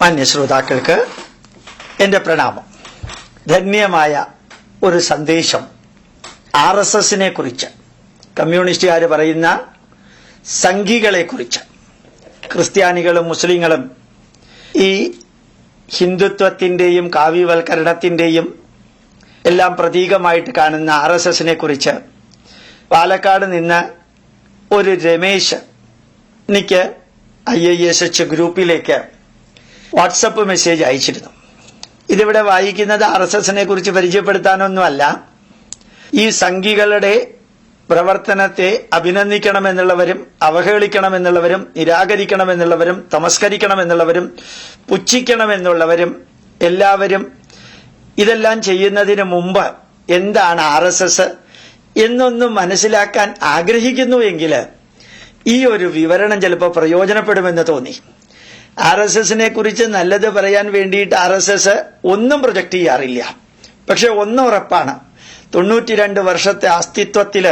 മാന്യ ശ്രോതാക്കൾക്ക് പ്രണാമം. ധന്യമായ ഒരു സന്ദേശം ആർ എസ് എസിനെ കുറിച്ച് കമ്മ്യൂണിസ്റ്റുകാർ പറയുന്ന സംഘികളെ കുറിച്ച് ക്രിസ്ത്യാനികളും മുസ്ലിങ്ങളും ഈ ഹിന്ദുത്വത്തിന്റെയും കാവ്യവൽക്കരണത്തിന്റെയും എല്ലാം പ്രതീകമായിട്ട് കാണുന്ന ആർ എസ് എസിനെ കുറിച്ച് പാലക്കാട് നിന്ന് ഒരു രമേശ് എനിക്ക് ഐ ഐ എസ് എച്ച് ഗ്രൂപ്പിലേക്ക് വാട്സപ്പ് മെസ്സേജ് അയച്ചിരുന്നു. ഇതിവിടെ വായിക്കുന്നത് ആർ എസ് എസിനെ കുറിച്ച് പരിചയപ്പെടുത്താനൊന്നുമല്ല. ഈ സംഘികളുടെ പ്രവർത്തനത്തെ അഭിനന്ദിക്കണമെന്നുള്ളവരും അവഹേളിക്കണമെന്നുള്ളവരും നിരാകരിക്കണമെന്നുള്ളവരും തമസ്കരിക്കണമെന്നുള്ളവരും പുച്ഛിക്കണമെന്നുള്ളവരും എല്ലാവരും ഇതെല്ലാം ചെയ്യുന്നതിന് മുമ്പ് എന്താണ് ആർ എസ് എസ് എന്നൊന്നും മനസ്സിലാക്കാൻ ആഗ്രഹിക്കുന്നുവെങ്കിൽ ഈ ഒരു വിവരണം ചിലപ്പോൾ പ്രയോജനപ്പെടുമെന്ന് തോന്നി. ആർ എസ് എസിനെ കുറിച്ച് നല്ലത് പറയാൻ വേണ്ടിയിട്ട് ആർ എസ് എസ് ഒന്നും പ്രൊജക്ട് ചെയ്യാറില്ല. പക്ഷെ ഒന്ന് ഉറപ്പാണ് തൊണ്ണൂറ്റിരണ്ട് വർഷത്തെ അസ്തിത്വത്തിൽ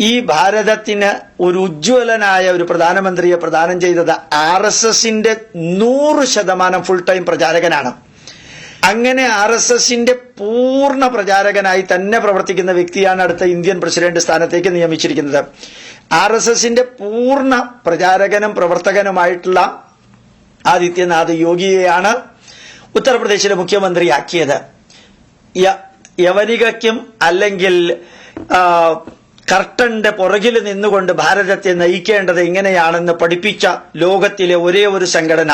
ഈ ഭാരതത്തിന് ഒരു ഉജ്ജ്വലനായ ഒരു പ്രധാനമന്ത്രിയെ പ്രദാനം ചെയ്തത് ആർ എസ് എസിന്റെ നൂറ് ശതമാനം ഫുൾ ടൈം പ്രചാരകനാണ്. അങ്ങനെ ആർ എസ് എസിന്റെ പൂർണ പ്രചാരകനായി തന്നെ പ്രവർത്തിക്കുന്ന വ്യക്തിയാണ് അടുത്ത ഇന്ത്യൻ പ്രസിഡന്റ് സ്ഥാനത്തേക്ക് നിയമിച്ചിരിക്കുന്നത്. ആർ എസ് എസിന്റെ പൂർണ പ്രചാരകനും പ്രവർത്തകനുമായിട്ടുള്ള ആദിത്യനാഥ് യോഗിയെയാണ് ഉത്തർപ്രദേശിലെ മുഖ്യമന്ത്രിയാക്കിയത്. യവനികയ്ക്കും അല്ലെങ്കിൽ കർട്ടന്റെ പുറകിൽ നിന്നുകൊണ്ട് ഭാരതത്തെ നയിക്കേണ്ടത് എങ്ങനെയാണെന്ന് പഠിപ്പിച്ച ലോകത്തിലെ ഒരേ ഒരു സംഘടന.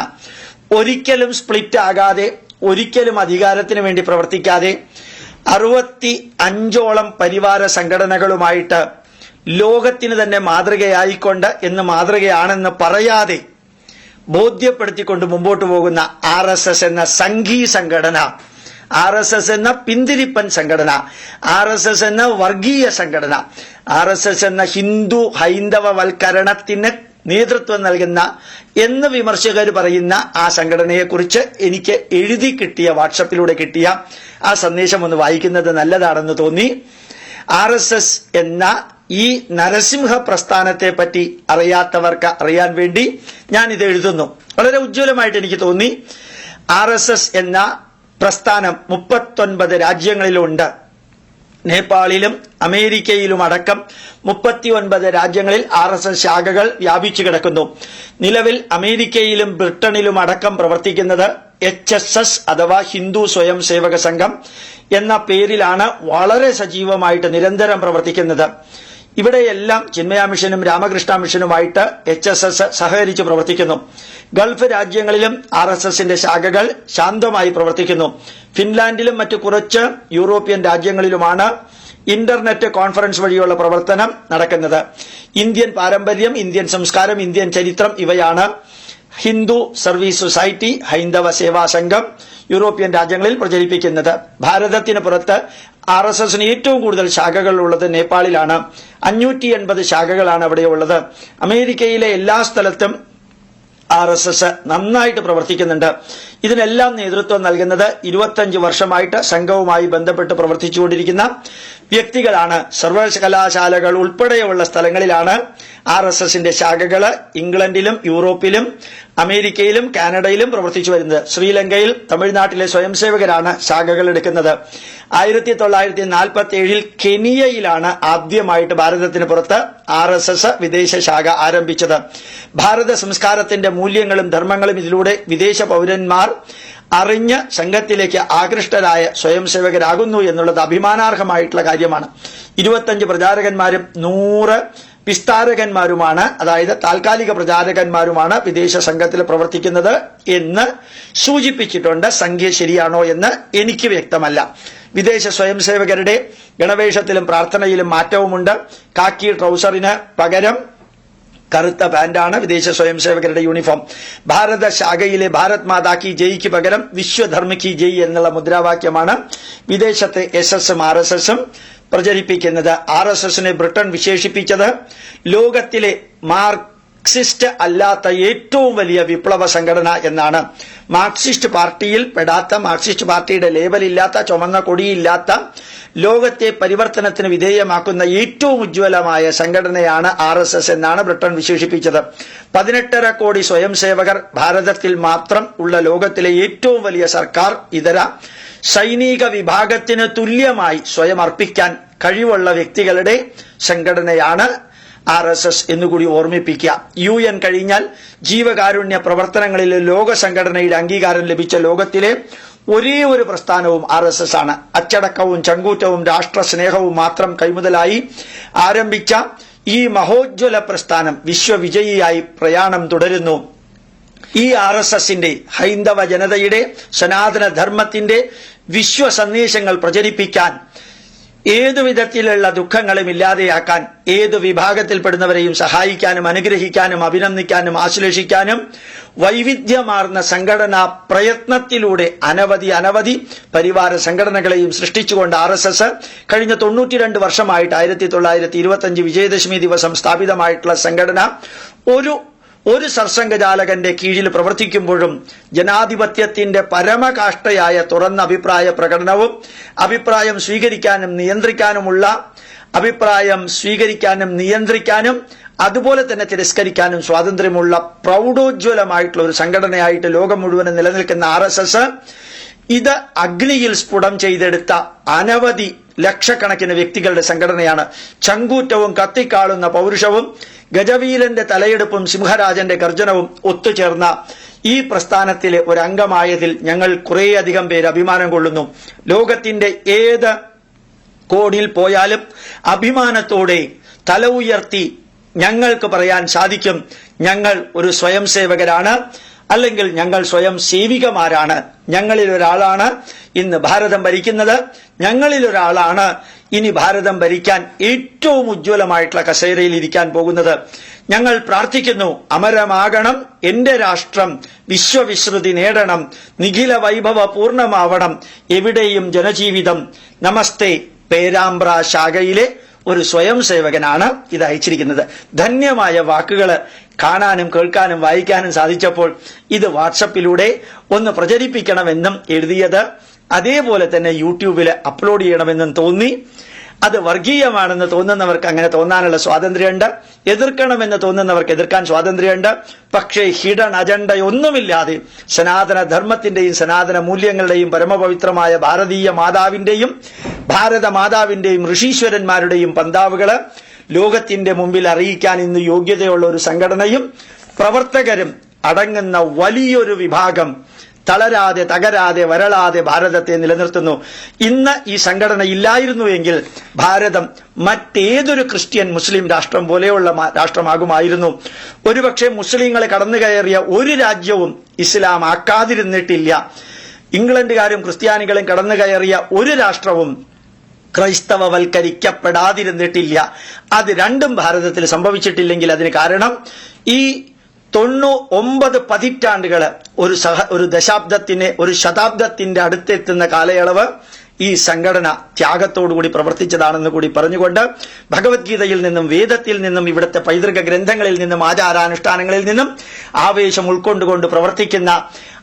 ഒരിക്കലും സ്പ്ലിറ്റ് ആകാതെ ഒരിക്കലും അധികാരത്തിന് വേണ്ടി പ്രവർത്തിക്കാതെ അറുപത്തി അഞ്ചോളം പരിവാര സംഘടനകളുമായിട്ട് ലോകത്തിന് തന്നെ മാതൃകയായിക്കൊണ്ട് എന്ന് മാതൃകയാണെന്ന് പറയാതെ ബോധ്യപ്പെടുത്തിക്കൊണ്ട് മുമ്പോട്ട് പോകുന്ന ആർ എസ് എസ് എന്ന സംഘീ സംഘടന ആർ എസ് എസ് എന്ന പിന്തിരിപ്പൻ സംഘടന ആർ എസ് എസ് എന്ന വർഗീയ സംഘടന ആർ എസ് എസ് എന്ന ഹിന്ദു ഹൈന്ദവ വൽക്കരണത്തിന് നേതൃത്വം നൽകുന്ന എന്ന് വിമർശകർ പറയുന്ന ആ സംഘടനയെക്കുറിച്ച് എനിക്ക് എഴുതി കിട്ടിയ വാട്സപ്പിലൂടെ കിട്ടിയ ആ സന്ദേശം ഒന്ന് വായിക്കുന്നത് നല്ലതാണെന്ന് തോന്നി. ആർ എസ് എസ് എന്ന ഈ നരസിംഹ പ്രസ്ഥാനത്തെ പറ്റി അറിയാത്തവർക്ക് അറിയാൻ വേണ്ടി ഞാൻ ഇത് എഴുതുന്നു. വളരെ ഉജ്ജ്വലമായിട്ട് എനിക്ക് തോന്നി. ആർ എസ് എസ് എന്ന പ്രസ്ഥാനം മുപ്പത്തൊൻപത് രാജ്യങ്ങളിലുണ്ട്. നേപ്പാളിലും അമേരിക്കയിലും അടക്കം മുപ്പത്തിയൊൻപത് രാജ്യങ്ങളിൽ ആർ എസ് എസ് ശാഖകൾ വ്യാപിച്ചു കിടക്കുന്നു. നിലവിൽ അമേരിക്കയിലും ബ്രിട്ടനിലും അടക്കം പ്രവർത്തിക്കുന്നത് എച്ച് എസ് എസ് അഥവാ ഹിന്ദു സ്വയം സേവക സംഘം എന്ന പേരിലാണ് വളരെ സജീവമായിട്ട് നിരന്തരം പ്രവർത്തിക്കുന്നത്. ഇവിടെയെല്ലാം ചിന്മയ മിഷനും രാമകൃഷ്ണ മിഷനുമായിട്ട് എച്ച് എസ് എസ് സഹകരിച്ച് പ്രവർത്തിക്കുന്നു. ഗൾഫ് രാജ്യങ്ങളിലും ആർ എസ് എസിന്റെ ശാഖകൾ ശാന്തമായി പ്രവർത്തിക്കുന്നു. ഫിൻലാൻഡിലും മറ്റു കുറച്ച് യൂറോപ്യൻ രാജ്യങ്ങളിലുമാണ് ഇന്റർനെറ്റ് കോൺഫറൻസ് വഴിയുള്ള പ്രവർത്തനം നടക്കുന്നത്. ഇന്ത്യൻ പാരമ്പര്യം ഇന്ത്യൻ സംസ്കാരം ഇന്ത്യൻ ചരിത്രം ഇവയാണ്. ഹിന്ദു സർവീസ് സൊസൈറ്റി ഹൈന്ദവ സേവാ സംഘം യൂറോപ്യൻ രാജ്യങ്ങളിൽ പ്രചരിപ്പിക്കുന്നത്. ഭാരതത്തിന് പുറത്ത് ആർ എസ് എസിന് ഏറ്റവും കൂടുതൽ ശാഖകൾ ഉള്ളത് നേപ്പാളിലാണ്. അഞ്ഞൂറ്റി എൺപത് ശാഖകളാണ് അവിടെ ഉള്ളത്. അമേരിക്കയിലെ എല്ലാ സ്ഥലത്തും ആർ എസ് എസ് നന്നായിട്ട് പ്രവർത്തിക്കുന്നുണ്ട്. ഇതിനെല്ലാം നേതൃത്വം നൽകുന്നത് ഇരുപത്തഞ്ച് വർഷമായിട്ട് സംഘവുമായി ബന്ധപ്പെട്ട് പ്രവർത്തിച്ചുകൊണ്ടിരിക്കുന്ന വ്യക്തികളാണ്. സർവകലാശാലകൾ ഉൾപ്പെടെയുള്ള സ്ഥലങ്ങളിലാണ് ആർ എസ് എസിന്റെ ശാഖകൾ ഇംഗ്ലണ്ടിലും യൂറോപ്പിലും അമേരിക്കയിലും കാനഡയിലും പ്രവർത്തിച്ചു വരുന്നത്. ശ്രീലങ്കയിൽ തമിഴ്നാട്ടിലെ സ്വയംസേവകരാണ് ശാഖകൾ എടുക്കുന്നത്. ആയിരത്തി തൊള്ളായിരത്തി നാൽപ്പത്തി ഏഴിൽ കെനിയയിലാണ് ആദ്യമായിട്ട് ഭാരതത്തിന് പുറത്ത് ആർ എസ് എസ് വിദേശ ശാഖ ആരംഭിച്ചത്. ഭാരത സംസ്കാരത്തിന്റെ മൂല്യങ്ങളും ധർമ്മങ്ങളും ഇതിലൂടെ വിദേശ പൗരന്മാർ അറിഞ്ഞ് സംഘത്തിലേക്ക് ആകൃഷ്ടരായ സ്വയംസേവകരാകുന്നു എന്നുള്ളത് അഭിമാനാർഹമായിട്ടുള്ള കാര്യമാണ്. ഇരുപത്തഞ്ച് പ്രചാരകന്മാരും നൂറ് വിസ്താരകന്മാരുമാണ് അതായത് താൽക്കാലിക പ്രചാരകന്മാരുമാണ് വിദേശ സംഘത്തിൽ പ്രവർത്തിക്കുന്നത് എന്ന് സൂചിപ്പിച്ചിട്ടുണ്ട്. സംഖ്യ ശരിയാണോ എന്ന് എനിക്ക് വ്യക്തമല്ല. വിദേശ സ്വയംസേവകരുടെ ഗണവേഷത്തിലും പ്രാർത്ഥനയിലും മാറ്റവുമുണ്ട്. കാക്കി ട്രൗസറിന് പകരം കറുത്ത പാന്റാണ് വിദേശ സ്വയംസേവകരുടെ യൂണിഫോം. ഭാരത ശാഖയിലെ ഭാരത് മാതാ കി ജയ്ക്ക് പകരം വിശ്വധർമ്മ കി ജയ് എന്നുള്ള മുദ്രാവാക്യമാണ് വിദേശത്തെ എസ് എസും ആർ എസ് എസും പ്രചരിപ്പിക്കുന്നത്. ആർ എസ് എസിനെ ബ്രിട്ടൻ വിശേഷിപ്പിച്ചത് ലോകത്തിലെ മാർ മാർക്സിസ്റ്റ് അല്ലാത്ത ഏറ്റവും വലിയ വിപ്ലവ സംഘടന എന്നാണ്. മാർക്സിസ്റ്റ് പാർട്ടിയിൽ പെടാത്ത മാർക്സിസ്റ്റ് പാർട്ടിയുടെ ലേബലില്ലാത്ത ചുമന്ന കൊടിയില്ലാത്ത ലോകത്തെ പരിവർത്തനത്തിന് വിധേയമാക്കുന്ന ഏറ്റവും ഉജ്ജ്വലമായ സംഘടനയാണ് ആർ എസ് എസ് എന്നാണ് ബ്രിട്ടൻ വിശേഷിപ്പിച്ചത്. പതിനെട്ടര കോടി സ്വയം സേവകർ ഭാരതത്തിൽ മാത്രം ഉള്ള ലോകത്തിലെ ഏറ്റവും വലിയ സർക്കാർ ഇതര സൈനിക വിഭാഗത്തിന് തുല്യമായി സ്വയം അർപ്പിക്കാൻ കഴിവുള്ള വ്യക്തികളുടെ സംഘടനയാണ് ആർ എസ് എസ് എന്നുകൂടി ഓർമ്മിപ്പിക്കുക. യു എൻ കഴിഞ്ഞാൽ ജീവകാരുണ്യ പ്രവർത്തനങ്ങളിൽ ലോക സംഘടനയുടെ അംഗീകാരം ലഭിച്ച ലോകത്തിലെ ഒരേ ഒരു പ്രസ്ഥാനവും ആർ എസ് എസ് ആണ്. അച്ചടക്കവും ചങ്കൂറ്റവും രാഷ്ട്രസ്നേഹവും മാത്രം കൈമുതലായി ആരംഭിച്ച ഈ മഹോജ്വല പ്രസ്ഥാനം വിശ്വവിജയിയായി പ്രയാണം തുടരുന്നു. ഈ ആർ എസ് എസിന്റെ ഹൈന്ദവ ജനതയുടെ സനാതന ധർമ്മത്തിന്റെ സന്ദേശങ്ങൾ പ്രചരിപ്പിക്കാൻ ഏതു വിധത്തിലുള്ള ദുഃഖങ്ങളും ഇല്ലാതെയാക്കാൻ ഏതു വിഭാഗത്തിൽപ്പെടുന്നവരെയും സഹായിക്കാനും അനുഗ്രഹിക്കാനും അഭിനന്ദിക്കാനും ആശ്ലേഷിക്കാനും വൈവിധ്യമാർന്ന സംഘടനാ പ്രയത്നത്തിലൂടെ അനവധി അനവധി പരിവാര സംഘടനകളെയും സൃഷ്ടിച്ചുകൊണ്ട് ആർ എസ് എസ് കഴിഞ്ഞ തൊണ്ണൂറ്റിരണ്ട് വർഷമായിട്ട് ആയിരത്തി തൊള്ളായിരത്തി ഇരുപത്തിയഞ്ച് വിജയദശമി ദിവസം സ്ഥാപിതമായിട്ടുള്ള സംഘടന ഒരു ഒരു സർസംഘചാലകന്റെ കീഴിൽ പ്രവർത്തിക്കുമ്പോഴും ജനാധിപത്യത്തിന്റെ പരമകാഷ്ഠയായ തുറന്ന അഭിപ്രായ പ്രകടനവും അഭിപ്രായം സ്വീകരിക്കാനും നിയന്ത്രിക്കാനുമുള്ള അഭിപ്രായം സ്വീകരിക്കാനും നിയന്ത്രിക്കാനും അതുപോലെ തന്നെ തിരസ്കരിക്കാനും സ്വാതന്ത്ര്യമുള്ള പ്രൗഢോജ്വലമായിട്ടുള്ള ഒരു സംഘടനയായിട്ട് ലോകം മുഴുവനും നിലനിൽക്കുന്ന ആർ എസ് എസ് ഇത് അഗ്നിയിൽ സ്ഫുടം ചെയ്തെടുത്ത അനവധി ലക്ഷക്കണക്കിന് വ്യക്തികളുടെ സംഘടനയാണ്. ചങ്കൂറ്റവും കത്തിക്കാളുന്ന പൗരുഷവും ഗജവീലന്റെ തലയെടുപ്പും സിംഹരാജന്റെ ഗർജനവും ഒത്തുചേർന്ന ഈ പ്രസ്ഥാനത്തിലെ ഒരു അംഗമായതിൽ ഞങ്ങൾ കുറേയധികം പേര് അഭിമാനം കൊള്ളുന്നു. ലോകത്തിന്റെ ഏത് കോണിൽ പോയാലും അഭിമാനത്തോടെ തല ഉയർത്തി ഞങ്ങൾക്ക് പറയാൻ സാധിക്കും. ഞങ്ങൾ ഒരു സ്വയം സേവകരാണ് അല്ലെങ്കിൽ ഞങ്ങൾ സ്വയം സേവികമാരാണ്. ഞങ്ങളിൽ ഒരാളാണ് ഇന്ന് ഭാരതം ഭരിക്കുന്നത്. ഞങ്ങളിൽ ഒരാളാണ് ഇനി ഭാരതം ഭരിക്കാൻ ഏറ്റവും ഉജ്ജ്വലമായിട്ടുള്ള കസേരയിൽ ഇരിക്കാൻ പോകുന്നത്. ഞങ്ങൾ പ്രാർത്ഥിക്കുന്നു അമരമാകണം എന്റെ രാഷ്ട്രം വിശ്വവിശ്രുതി നേടണം നിഖില വൈഭവ പൂർണമാവണം എവിടെയും ജനജീവിതം. നമസ്തേ പേരാമ്പ്ര ശാഖയിലെ ഒരു സ്വയം സേവകനാണ് ഇത് അയച്ചിരിക്കുന്നത്. ധന്യമായ വാക്കുകൾ കാണാനും കേൾക്കാനും വായിക്കാനും സാധിച്ചപ്പോൾ ഇത് വാട്സപ്പിലൂടെ ഒന്ന് പ്രചരിപ്പിക്കണമെന്നും എഴുതിയത്. അതേപോലെ തന്നെ യൂട്യൂബിൽ അപ്ലോഡ് ചെയ്യണമെന്നും തോന്നി. അത് വർഗീയമാണെന്ന് തോന്നുന്നവർക്ക് അങ്ങനെ തോന്നാനുള്ള സ്വാതന്ത്ര്യമുണ്ട്. എതിർക്കണമെന്ന് തോന്നുന്നവർക്ക് എതിർക്കാൻ സ്വാതന്ത്ര്യമുണ്ട്. പക്ഷേ ഹിഡൻ അജണ്ടയൊന്നുമില്ലാതെ സനാതന ധർമ്മത്തിന്റെയും സനാതന മൂല്യങ്ങളുടെയും പരമപവിത്രമായ ഭാരതീയ മാതാവിന്റെയും ഭാരത മാതാവിന്റെയും ഋഷീശ്വരന്മാരുടെയും പന്താവുകൾ ലോകത്തിന്റെ മുമ്പിൽ അറിയിക്കാൻ ഇന്ന് യോഗ്യതയുള്ള ഒരു സംഘടനയും പ്രവർത്തകരും അടങ്ങുന്ന വലിയൊരു വിഭാഗം തളരാതെ തകരാതെ വരളാതെ ഭാരതത്തെ നിലനിർത്തുന്നു. ഇന്ന് ഈ സംഘടന ഇല്ലായിരുന്നുവെങ്കിൽ ഭാരതം മറ്റേതൊരു ക്രിസ്ത്യൻ മുസ്ലിം രാഷ്ട്രം പോലെയുള്ള രാഷ്ട്രമാകുമായിരുന്നു. ഒരുപക്ഷെ മുസ്ലിങ്ങളെ കടന്നു കയറിയ ഒരു രാജ്യവും ഇസ്ലാം ആക്കാതിരുന്നിട്ടില്ല. ഇംഗ്ലണ്ടുകാരും ക്രിസ്ത്യാനികളും കടന്നു കയറിയ ഒരു രാഷ്ട്രവും ക്രൈസ്തവവൽക്കരിക്കപ്പെടാതിരുന്നിട്ടില്ല. അത് രണ്ടും ഭാരതത്തിൽ സംഭവിച്ചിട്ടില്ലെങ്കിൽ അതിന് കാരണം ഈ തൊണ്ണൂ ഒമ്പത് പതിറ്റാണ്ടുകൾ ഒരു സഹ ഒരു ദശാബ്ദത്തിന് ഒരു ശതാബ്ദത്തിന്റെ അടുത്തെത്തുന്ന കാലയളവ് ഈ സംഘടന ത്യാഗത്തോടുകൂടി പ്രവർത്തിച്ചതാണെന്ന് കൂടി പറഞ്ഞുകൊണ്ട് ഭഗവത്ഗീതയിൽ നിന്നും വേദത്തിൽ നിന്നും ഇവിടുത്തെ പൈതൃക ഗ്രന്ഥങ്ങളിൽ നിന്നും ആചാരാനുഷ്ഠാനങ്ങളിൽ നിന്നും ആവേശം ഉൾക്കൊണ്ടുകൊണ്ട് പ്രവർത്തിക്കുന്ന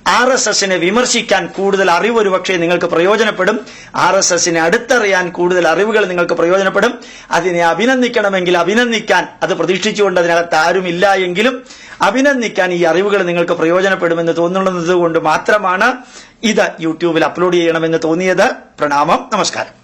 ആർ എസ് എസിനെ വിമർശിക്കാൻ കൂടുതൽ അറിവ് ഒരുപക്ഷെ നിങ്ങൾക്ക് പ്രയോജനപ്പെടും. ആർ എസ് എസിനെ അടുത്തറിയാൻ കൂടുതൽ അറിവുകൾ നിങ്ങൾക്ക് പ്രയോജനപ്പെടും. അതിനെ അഭിനന്ദിക്കണമെങ്കിൽ അഭിനന്ദിക്കാൻ അത് പ്രതീക്ഷിച്ചുകൊണ്ട് അതിനകത്ത് ആരുമില്ല എങ്കിലും അഭിനന്ദിക്കാൻ ഈ അറിവുകൾ നിങ്ങൾക്ക് പ്രയോജനപ്പെടുമെന്ന് തോന്നുന്നത് കൊണ്ട് മാത്രമാണ് ഇത് യൂട്യൂബിൽ അപ്ലോഡ് ചെയ്യണമെന്ന് തോന്നിയത്. പ്രണാമം. നമസ്കാരം.